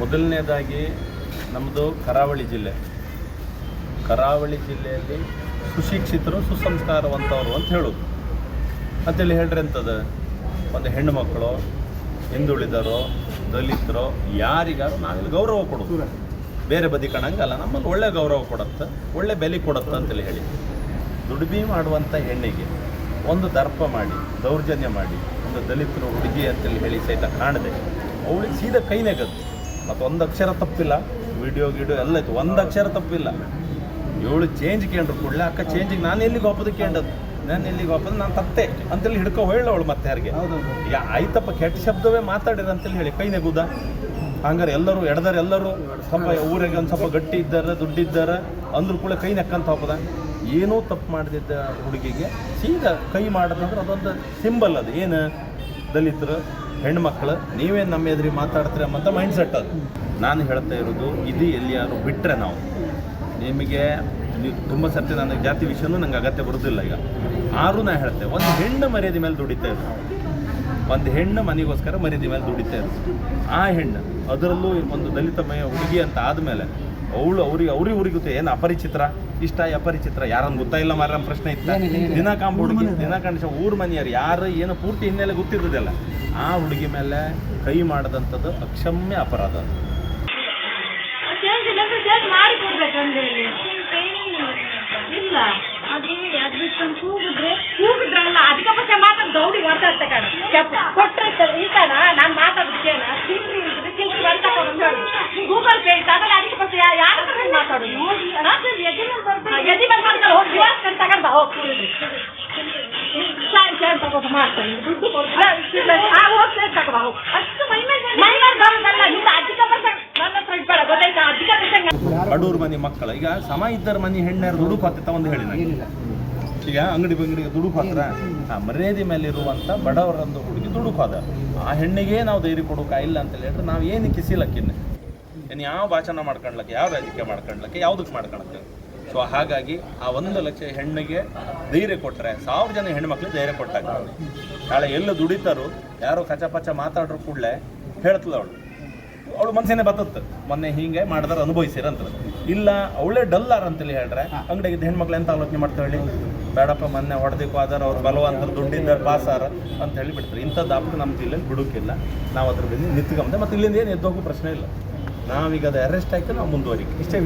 ಮೊದಲನೇದಾಗಿ ನಮ್ಮದು ಕರಾವಳಿ ಜಿಲ್ಲೆ. ಕರಾವಳಿ ಜಿಲ್ಲೆಯಲ್ಲಿ ಸುಶಿಕ್ಷಿತರು, ಸುಸಂಸ್ಕಾರವಂತವರು ಅಂತ ಹೇಳೋದು. ಅಂತೇಳಿ ಹೇಳ್ರಿ ಅಂತದ? ಒಂದು ಹೆಣ್ಣು ಮಕ್ಕಳು, ಹಿಂದುಳಿದರೋ, ದಲಿತರೋ, ಯಾರಿಗಾರು ನಾವಿಲ್ಲಿ ಗೌರವ ಕೊಡೋದು. ಬೇರೆ ಬದಿ ಕಣಂಗಲ್ಲ ನಮ್ಮಲ್ಲಿ ಒಳ್ಳೆ ಗೌರವ ಕೊಡುತ್ತೆ, ಒಳ್ಳೆ ಬೆಲೆ ಕೊಡುತ್ತೆ ಅಂತೇಳಿ ಹೇಳಿ. ದುಡಿಮೆ ಮಾಡುವಂಥ ಹೆಣ್ಣಿಗೆ ಒಂದು ದರ್ಪ ಮಾಡಿ, ದೌರ್ಜನ್ಯ ಮಾಡಿ, ಒಂದು ದಲಿತರು ಹುಡುಗಿ ಅಂತೇಳಿ ಹೇಳಿ ಸಹಿತ ಕಾಣದೆ. ಅವಳಿಗೆ ಸೀದಾ ಕೈ ನೆಗದು ಮತ್ತು ಒಂದು ಅಕ್ಷರ ತಪ್ಪಿಲ್ಲ. ವಿಡಿಯೋ ಗಿಡಿಯೋ ಎಲ್ಲ ಇತ್ತು ಒಂದು ಅಕ್ಷರ ತಪ್ಪಿಲ್ಲ. ಏಳು ಚೇಂಜ್ ಕೇಂದ್ರ ಕೂಡಲೇ ಅಕ್ಕ ಚೇಂಜಿಗೆ ನಾನು ಎಲ್ಲಿಗೆ ಒಪ್ಪದು ಕೇಂಡದ್ದು ನಾನು ಎಲ್ಲಿಗೆ ಒಪ್ಪದು ನಾನು ತತ್ತೆ ಅಂತೇಳಿ ಹಿಡ್ಕೊ ಹೇಳವಳು ಮತ್ತೆ ಯಾರಿಗೆ? ಈಗ ಆಯ್ತಪ್ಪ ಕೆಟ್ಟ ಶಬ್ದವೇ ಮಾತಾಡಿದ ಅಂತೇಳಿ ಹೇಳಿ. ಕೈ ನೆಗುದ? ಹಂಗಾರೆ ಎಲ್ಲರೂ ಎಡ್ದಾರೆ ಎಲ್ಲರೂ? ಸ್ವಲ್ಪ ಊರಿಗೆ ಒಂದು ಸ್ವಲ್ಪ ಗಟ್ಟಿ ಇದ್ದಾರೆ ದುಡ್ಡಿದ್ದಾರೆ ಅಂದ್ರೂ ಕೂಡ ಕೈ ನೆಕ್ಕಂತ ಹೋಗದ? ಏನೂ ತಪ್ಪು ಮಾಡದಿದ್ದ ಹುಡುಗಿಗೆ ಸೀದಾ ಕೈ ಮಾಡೋದಂದ್ರೆ ಅದೊಂದು ಸಿಂಬಲ್ ಅದು. ಏನು ದಲಿತರು? ಹೆಣ್ಮಕ್ಳು ನೀವೇನು ನಮ್ಮ ಎದುರಿ ಮಾತಾಡ್ತೀರ ಅಂತ ಮೈಂಡ್ ಸೆಟ್ ಅದು. ನಾನು ಹೇಳ್ತಾ ಇರೋದು, ಇದು ಎಲ್ಲಿಯಾರು ಬಿಟ್ಟರೆ ನಾವು, ನಿಮಗೆ, ನೀವು ತುಂಬ ಸರ್ತಿ ನನಗೆ ಜಾತಿ ವಿಷಯನೂ ನಂಗೆ ಅಗತ್ಯ ಬರೋದಿಲ್ಲ ಈಗ. ಆರು ನಾ ಹೇಳ್ತೆ, ಒಂದು ಹೆಣ್ಣು ಮರ್ಯಾದೆ ಮೇಲೆ ದುಡಿತಾ ಇರೋದು ಒಂದು ಹೆಣ್ಣು ಮನೆಗೋಸ್ಕರ ಮರ್ಯಾದೆ ಮೇಲೆ ದುಡಿತಾ ಇರೋದು ಆ ಹೆಣ್ಣು, ಅದರಲ್ಲೂ ಒಂದು ದಲಿತ ಮಯ ಹುಡುಗಿ ಅಂತ ಆದಮೇಲೆ ಅವಳು ಅವ್ರಿಗೆ ಅವ್ರಿಗೆ ಊರಿಗೆ ಗೊತ್ತು ಏನು ಅಪರಿಚಿತ್ರ? ಇಷ್ಟ ಅಪರಿಚಿತ್ರ? ಯಾರನ್ನು ಗೊತ್ತಾಯಿಲ್ಲ ಮಾರ ಪ್ರಶ್ನೆ ಇತ್ತು? ದಿನ ಕಾಂಬ ಹುಡುಗಿ ದಿನ ಕಂಡ ಊರ್ ಮನೆಯವ್ರು ಯಾರು ಏನು ಪೂರ್ತಿ ಹಿನ್ನೆಲೆ ಗೊತ್ತಿದ್ದದಲ್ಲ. ಆ ಹುಡುಗಿ ಮೇಲೆ ಕೈ ಮಾಡದಂಥದ್ದು ಅಕ್ಷಮ್ಯ ಅಪರಾಧ ಅದು. ಚೇಂಜ್ ಇಲ್ಲ. ಅದು ಕೂಗಿದ್ರೆ ಕೂಗಿದ್ರಲ್ಲ ಅದಕ್ಕೆ ಮತ್ತೆ ಮಾತ್ರ ಗೌಡಿ ಮಾತಾಡ್ತೆ ಕಣ ಕೊಟ್ಟರೆ ಈ ಕಣ ನಾನು ಮಾತಾಡ್ತೇನ ಚಿಲ್ರಿ ಇದ್ರೆ ಚಿಲ್ರಿ ಅಂತ ಕೊಡೋದು ಹೇಳು ಗೂಗಲ್ ಪೇ ಮಾತಾಡೋದು ಹೋಗಿ ಬಡವ್ರ ಮನೆ ಮಕ್ಕಳ. ಈಗ ಸಮ ಇದ್ದರ ಮನೆ ಹೆಣ್ಣಾರು ದುಡುಕು ಹತ್ತಿತ್ತ ಒಂದು ಹೇಳಿ ನಾನು. ಈಗ ಅಂಗಡಿ ಬಂಗಡಿಗೆ ದುಡುಕು ಹತ್ರ ಆ, ಮರ್ಯಾದೆ ಮೇಲೆ ಇರುವಂತ ಬಡವರೊಂದು ಹುಡುಗಿ ದುಡುಕು ಅದ ಆ ಹೆಣ್ಣಿಗೆ ನಾವು ಧೈರ್ಯ ಕೊಡೋಕ ಇಲ್ಲ ಅಂತ ಹೇಳಿದ್ರೆ ನಾವು ಏನು ಕಿಸಿಲಕ್ಕಿನ್ನ? ಇನ್ನು ಯಾವ ಭಾಷಣ ಮಾಡ್ಕೊಳ್ಳಕ್ಕೆ ಯಾವ ರಾಜಕೀಯ ಮಾಡ್ಕೊಳ್ಳಕ್ಕೆ ಯಾವುದಕ್ಕೆ ಮಾಡ್ಕೊಳಕ್ಕೆ? ಸೊ ಹಾಗಾಗಿ ಆ ಒಂದು ಲಕ್ಷ ಹೆಣ್ಣಿಗೆ ಧೈರ್ಯ ಕೊಟ್ಟರೆ ಸಾವಿರ ಜನ ಹೆಣ್ಮಕ್ಳಿಗೆ ಧೈರ್ಯ ಕೊಟ್ಟಾಗ, ನಾಳೆ ಎಲ್ಲ ದುಡಿತಾರೋ, ಯಾರು ಕಚ ಪಚ ಮಾತಾಡ್ರು ಕೂಡಲೇ ಹೇಳ್ತದ ಅವಳು. ಅವಳು ಮನ್ಸೇನೆ ಬತ್ತತ್ತು. ಮೊನ್ನೆ ಹಿಂಗೆ ಮಾಡಿದ್ರೆ ಅನುಭವಿಸಿರಂತ ಇಲ್ಲ, ಅವಳೇ ಡಲ್ಲಾರ ಅಂತೇಳಿ ಹೇಳ್ರೆ ಅಂಗಡಿಗೆ ಹೆಣ್ಮಕ್ಳು ಎಂತ ಆಲೋಚನೆ ಮಾಡ್ತಾಳೆ ಬೇಡಪ್ಪ, ಮೊನ್ನೆ ಹೊಡೆದಿಕ್ಕೂ ಆದಾರ ಅವ್ರು ಬಲವಂತರು ದುಡ್ಡಿದ್ದಾರೆ, ಪಾಸಾರ ಅಂತ ಹೇಳಿ ಬಿಡ್ತಾರೆ. ಇಂಥದ್ದು ನಮ್ಮ ಜಿಲ್ಲೆಯಲ್ಲಿ ಬಿಡೋಕ್ಕಿಲ್ಲ ನಾವು ಅದ್ರ ಬಗ್ಗೆ ನಿಂತ್ಕೊಂಬಂದೆ, ಮತ್ತು ಇಲ್ಲಿಂದ ಏನು ಎದ್ದೋಗೋ ಪ್ರಶ್ನೆ ಇಲ್ಲ. ನಾವೀಗ ಅದು ಅರೆಸ್ಟ್ ಆಯ್ತು ನಾವು ಮುಂದುವರಿಕೆ. ಇಷ್ಟೇ